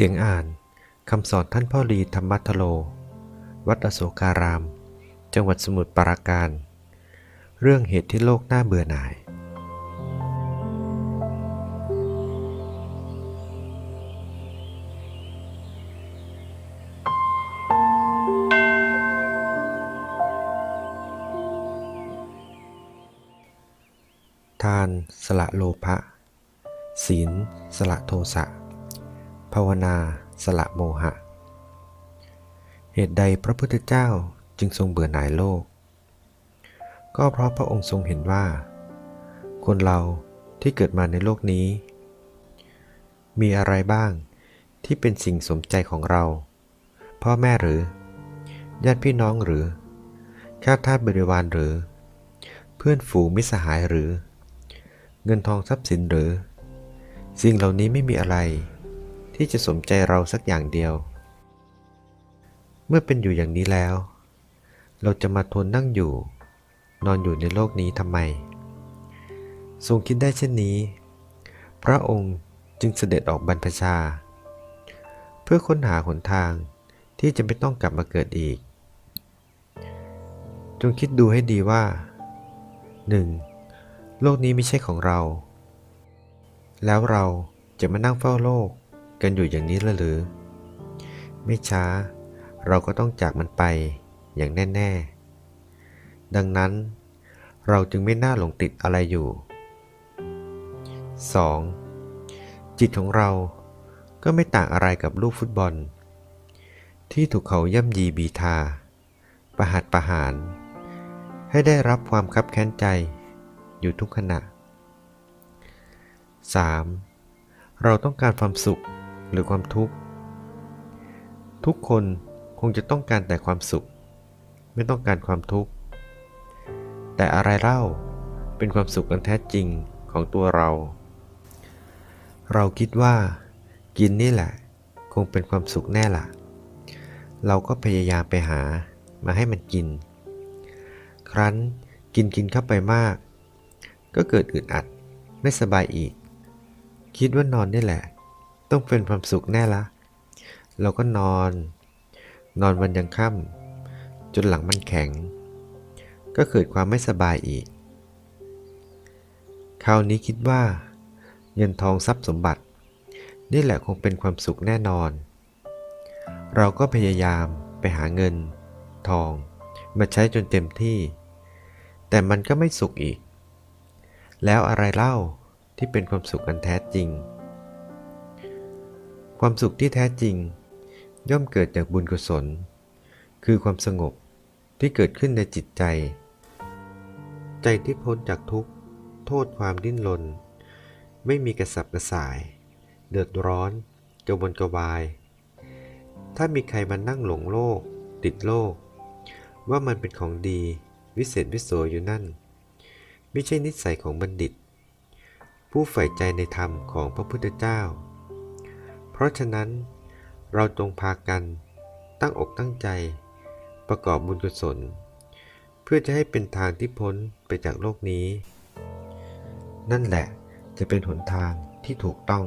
เสียงอ่านคำสอนท่านพ่อรีธรรมัทโล วัดอโศการาม จังหวัดสมุทรปราการ เรื่องเหตุที่โลกน่าเบื่อหน่าย ทานสละโลภะศีลสละโทสะาวนาสละโมหะ เหตุใดพระพุทธเจ้าจึงทรงเบื่อหน่ายโลก ก็เพราะพระองค์ทรงเห็นว่า คนเราที่เกิดมาในโลกนี้ มีอะไรบ้างที่เป็นสิ่งสมใจของเรา พ่อแม่หรือ ญาติพี่น้องหรือข้าทาสบริวารหรือ เพื่อนฝูงมิสหายหรือ เงินทองทรัพย์สินหรือ สิ่งเหล่านี้ไม่มีอะไร ที่จะสมใจเราสักอย่างเดียว เมื่อเป็นอยู่อย่างนี้แล้ว เราจะมาทนนั่งอยู่ นอนอยู่ในโลกนี้ทำไม ทรงคิดได้เช่นนี้ พระองค์จึงเสด็จออกบรรพชา เพื่อค้นหาหนทางที่จะไม่ต้องกลับมาเกิดอีก จงคิดดูให้ดีว่า 1. โลกนี้ไม่ใช่ของเรา แล้วเราจะมานั่งเฝ้าโลก กันอยู่อย่างนี้ละหรือ ไม่ช้า เราก็ต้องจากมันไปอย่างแน่ ๆ ดังนั้น เราจึงไม่น่าหลงติดอะไรอยู่ 2. จิตของเราก็ไม่ต่างอะไรกับลูกฟุตบอล ที่ถูกเขาย่ำยีบีทา ประหัดประหาร ให้ได้รับความคับแค้นใจอยู่ทุกขณะ 3. เราต้องการความสุข หรือความทุกข์ ทุกคนคงจะต้องการแต่ความสุข ไม่ต้องการความทุกข์ แต่อะไรเล่าเป็นความสุขอันแท้จริงของตัวเรา เราคิดว่า กินนี่แหละ คงเป็นความสุขแน่ละเราก็พยายามไปหามาให้มันกิน ครั้นกินกินเข้าไปมาก ก็เกิดอึดอัดไม่สบายอีก คิดว่านอนนี่แหละ ต้องเป็นความสุขแน่ละ เราก็นอน นอนวันยังค่ำจนหลังมันแข็ง ก็เกิดความไม่สบายอีก คราวนี้คิดว่า เงินทองทรัพย์สมบัติ นี่แหละคงเป็นความสุขแน่นอน เราก็พยายามไปหาเงิน ทอง มาใช้จนเต็มที่ แต่มันก็ไม่สุขอีก แล้วอะไรเล่าที่เป็นความสุขอันแท้จริง ความสุขที่แท้จริง ย่อมเกิดจากบุญกุศล คือความสงบที่เกิดขึ้นในจิตใจ ใจที่พ้นจากทุกข์ โทษความดิ้นรนไม่มีกระสับกระส่าย เดือดร้อนกระวนกระวาย ถ้ามีใครมานั่งหลงโลก ติดโลก ว่ามันเป็นของดี วิเศษวิโสอยู่นั่น ไม่ใช่นิสัยของบัณฑิต ผู้ใฝ่ใจในธรรมของพระพุทธเจ้า เพราะฉะนั้นเราจงพากันตั้งอกตั้งใจ ประกอบบุญกุศล เพื่อจะให้เป็นทางที่พ้นไปจากโลกนี้ นั่นแหละจะเป็นหนทางที่ถูกต้อง